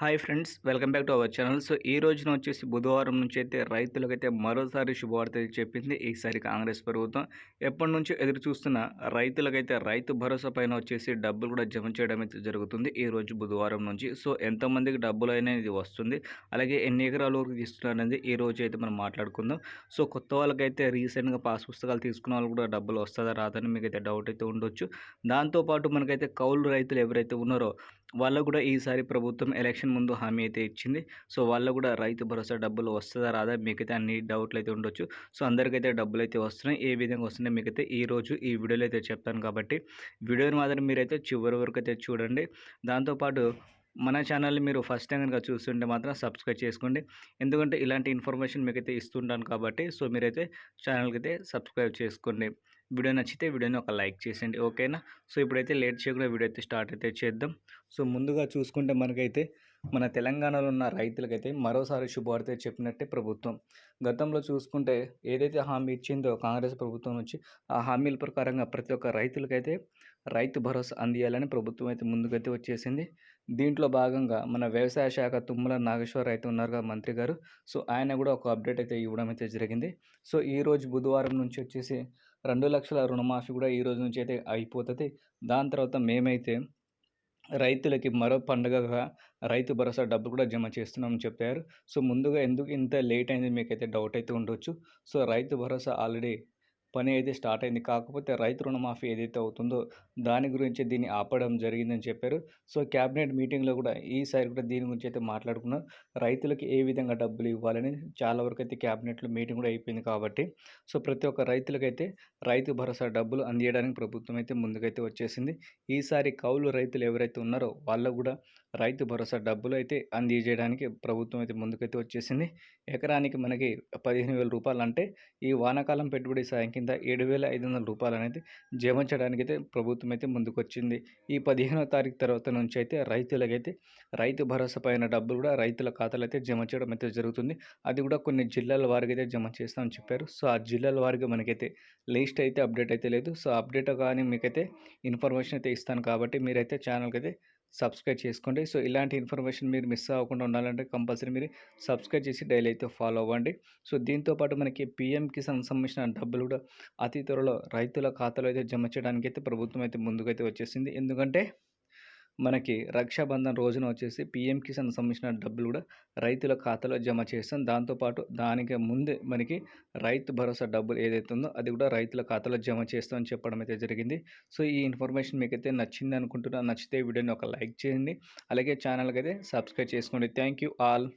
Hi friends welcome back to our channel. So ఈ రోజున వచ్చేసి బుధవారం నుంచి అయితే రైతులకైతే మరోసారి శుభవార్త చెప్పింది ఈసారి కాంగ్రెస్ ప్రభుత్వం. ఎప్పటి నుంచో ఎదురు చూస్తున్న రైతులకైతే రైతు భరోసా పైన వచ్చేసి డబ్బులు కూడా జమ చేయడం అయితే జరుగుతుంది ఈ రోజు బుధవారం నుంచి. సో ఎంతమందికి డబ్బులు అనేది వస్తుంది. అలాగే ఎన్ని ఎకరాల వరకు తీస్తున్నారు అనేది ఈ రోజు అయితే మనం మాట్లాడుకుందాం. సో కొత్త వాళ్ళకైతే రీసెంట్గా పాస్ పుస్తకాలు తీసుకున్న వాళ్ళు కూడా డబ్బులు వస్తుందా రాదని మీకు అయితే డౌట్ అయితే ఉండొచ్చు. దాంతోపాటు మనకైతే కౌలు రైతులు ఎవరైతే ఉన్నారో వాళ్ళకు కూడా ఈసారి ప్రభుత్వం ఎలక్షన్ ముందు హామీ అయితే ఇచ్చింది. సో వాళ్ళు కూడా రైతు భరోసా డబ్బులు వస్తుందా రాదా? మీకైతే అన్ని డౌట్లు అయితే ఉండొచ్చు. సో అందరికైతే డబ్బులు అయితే వస్తున్నాయి. ఏ విధంగా వస్తున్నాయి మీకైతే ఈ రోజు ఈ వీడియోలో అయితే చెప్తాను కాబట్టి. వీడియోని మాత్రం మీరైతే చివరి వరకు అయితే చూడండి. దాంతోపాటు మన ఛానల్ని మీరు ఫస్ట్ టైం కనుక చూస్తుంటే మాత్రం సబ్స్క్రైబ్ చేసుకోండి. ఎందుకంటే ఇలాంటి ఇన్ఫర్మేషన్ మీకైతే ఇస్తుంటాను కాబట్టి సో మీరైతే ఛానల్కి అయితే సబ్స్క్రైబ్ చేసుకోండి. వీడియో నచ్చితే వీడియోని ఒక లైక్ చేసేయండి ఓకేనా? సో ఇప్పుడైతే లేట్ చేయకుండా వీడియో అయితే స్టార్ట్ అయితే చేద్దాం. సో ముందుగా చూసుకుంటే మనకైతే మన తెలంగాణలో ఉన్న రైతులకైతే మరోసారి శుభవార్త చెప్పినట్టే ప్రభుత్వం. గతంలో చూసుకుంటే ఏదైతే హామీ ఇచ్చిందో కాంగ్రెస్ ప్రభుత్వం నుంచి ఆ హామీల ప్రకారంగా ప్రతి ఒక్క రైతులకైతే రైతు భరోసా అందియాలని ప్రభుత్వం అయితే ముందుకైతే వచ్చేసింది. దీంట్లో భాగంగా మన వ్యవసాయ శాఖ తుమ్మల నాగేశ్వర అయితే ఉన్నారు కదా మంత్రి గారు. సో ఆయన కూడా ఒక అప్డేట్ అయితే ఇవ్వడం అయితే జరిగింది. సో ఈ రోజు బుధవారం నుంచి వచ్చేసి రెండు లక్షల రుణమాఫీ కూడా ఈ రోజు నుంచి అయితే అయిపోతుంది. దాని తర్వాత మేమైతే రైతులకి మరో పండుగగా రైతు భరోసా డబ్బులు కూడా జమ చేస్తున్నామని చెప్పారు. సో ముందుగా ఎందుకు ఇంత లేట్ అయింది మీకైతే డౌట్ అయితే ఉండొచ్చు. సో రైతు భరోసా ఆల్రెడీ పని అయితే స్టార్ట్ అయింది. కాకపోతే రైతు రుణమాఫీ ఏదైతే అవుతుందో దాని గురించి దీన్ని ఆపడం జరిగిందని చెప్పారు. సో క్యాబినెట్ మీటింగ్లో కూడా ఈసారి కూడా దీని గురించి అయితే మాట్లాడుకున్నారు రైతులకు ఏ విధంగా డబ్బులు ఇవ్వాలని చాలా వరకు అయితే క్యాబినెట్లో మీటింగ్ కూడా అయిపోయింది కాబట్టి. సో ప్రతి ఒక్క రైతులకైతే రైతు భరోసా డబ్బులు అందియడానికి ప్రభుత్వం అయితే ముందుకైతే వచ్చేసింది. ఈసారి కౌలు రైతులు ఎవరైతే ఉన్నారో వాళ్ళకు కూడా రైతు భరోసా డబ్బులు అయితే అందజేయడానికి ప్రభుత్వం అయితే ముందుకైతే వచ్చేసింది. ఎకరానికి మనకి పదిహేను వేల రూపాయలు అంటే ఈ వానాకాలం పెట్టుబడి సాయం కింద ఏడు వేల ఐదు వందల రూపాయలు అనేది జమ అయితే ప్రభుత్వం అయితే ముందుకు వచ్చింది ఈ పదిహేనో తారీఖు తర్వాత నుంచి అయితే రైతులకైతే రైతు భరోసా పైన డబ్బులు కూడా రైతుల ఖాతాలో అయితే జమ చేయడం అయితే జరుగుతుంది. అది కూడా కొన్ని జిల్లాల వారికి అయితే జమ చేస్తామని చెప్పారు. సో ఆ జిల్లాల వారికి మనకైతే లిస్ట్ అయితే అప్డేట్ అయితే లేదు. సో అప్డేట్ కానీ మీకైతే ఇన్ఫర్మేషన్ అయితే ఇస్తాను కాబట్టి మీరైతే ఛానల్కి అయితే సబ్స్క్రైబ్ చేసుకోండి. సో ఇలాంటి ఇన్ఫర్మేషన్ మీరు మిస్ అవ్వకుండా ఉండాలంటే కంపల్సరీ మీరు సబ్స్క్రైబ్ చేసి డైలీ అయితే ఫాలో అవ్వండి. సో దీంతో పాటు మనకి పిఎం కిసాన్ సంబంధించిన డబ్బులు కూడా అతి త్వరలో రైతుల ఖాతాలో అయితే జమ చేయడానికి అయితే ప్రభుత్వం అయితే ముందుకైతే వచ్చేసింది. ఎందుకంటే మనకి రక్షాబంధన్ రోజున వచ్చేసి పిఎం కిసాన్ సంబంధించిన డబ్బులు కూడా రైతుల ఖాతాలో జమ చేస్తాం. దాంతోపాటు దానికి ముందే మనకి రైతు భరోసా డబ్బులు ఏదైతే ఉందో అది కూడా రైతుల ఖాతాలో జమ చేస్తామని చెప్పడం అయితే జరిగింది. సో ఈ ఇన్ఫర్మేషన్ మీకైతే నచ్చింది అనుకుంటున్నా నచ్చితే వీడియోని ఒక లైక్ చేయండి. అలాగే ఛానల్కి అయితే సబ్స్క్రైబ్ చేసుకోండి. Thank you all.